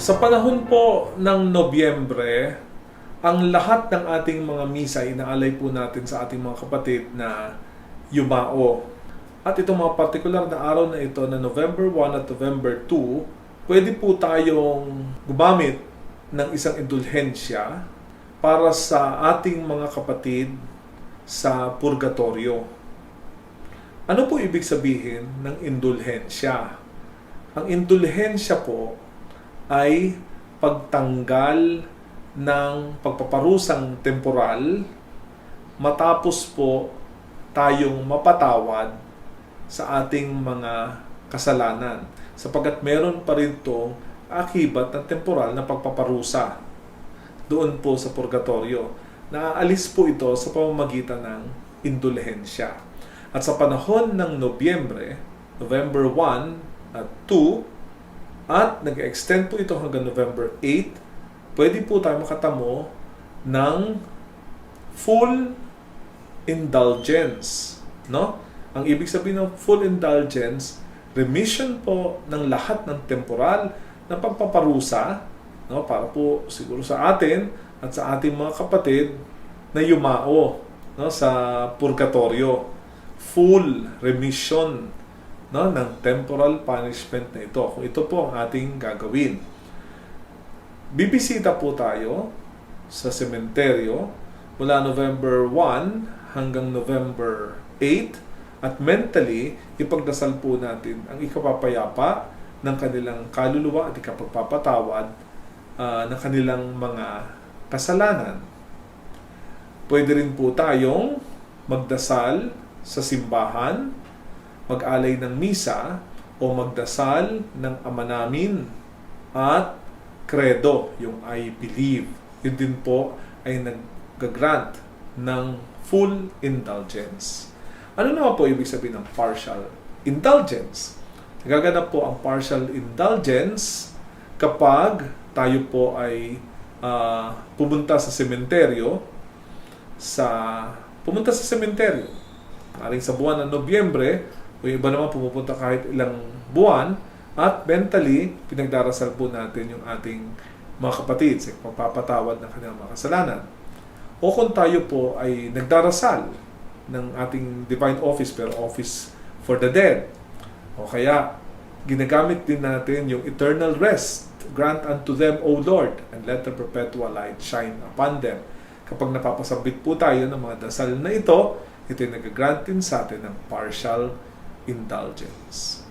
Sa panahon po ng Nobyembre, ang lahat ng ating mga misa inaalay po natin sa ating mga kapatid na yumao. At itong mga partikular na araw na ito na November 1 at November 2, pwede po tayong gumamit ng isang indulhensya para sa ating mga kapatid sa purgatorio. Ano po ibig sabihin ng indulhensya? Ang indulhensya po ay pagtanggal ng pagpaparusang temporal matapos po tayong mapatawad sa ating mga kasalanan sapagkat meron pa rin itong akibat ng temporal na pagpaparusa doon po sa purgatorio. Naaalis po ito sa pamamagitan ng indulhensya. At sa panahon ng Nobyembre, November 1 at 2, at nag-extend po ito hanggang November 8, pwede po tayo makatamo ng full indulgence. No? Ang ibig sabihin ng full indulgence, remission po ng lahat ng temporal na pagpaparusa no, para po siguro sa atin at sa ating mga kapatid na yumao no, sa purgatorio. Full remission no, ng temporal punishment na ito. Kung ito po ang ating gagawin. Bibisita po tayo sa sementeryo mula November 1 hanggang November 8 at mentally ipagdasal po natin ang ikapapayapa ng kanilang kaluluwa at ikapagpapatawad ah, ng kanilang mga kasalanan. Pwede rin po tayong magdasal sa simbahan, mag-alay ng misa, o magdasal ng ama namin at credo, yung I believe. Yun din po ay nag-grant ng full indulgence. Ano naman po ibig sabihin ng partial indulgence? Nagaganap po ang partial indulgence kapag tayo po ay ah, pumunta sa sementeryo sa pumunta sa sementeryo. Aring sa buwan ng Nobyembre, o yung iba naman pumupunta kahit ilang buwan, at mentally, pinagdarasal po natin yung ating mga kapatid sa pagpapatawad ng kanilang mga kasalanan. O kung tayo po ay nagdarasal ng ating divine office pero office for the dead. O kaya ginagamit din natin yung eternal rest. Grant unto them, O Lord, and let the perpetual light shine upon them. Kapag napapasabit po tayo ng mga dasal na ito, ito nag-grant din sa atin ng partial indulgence.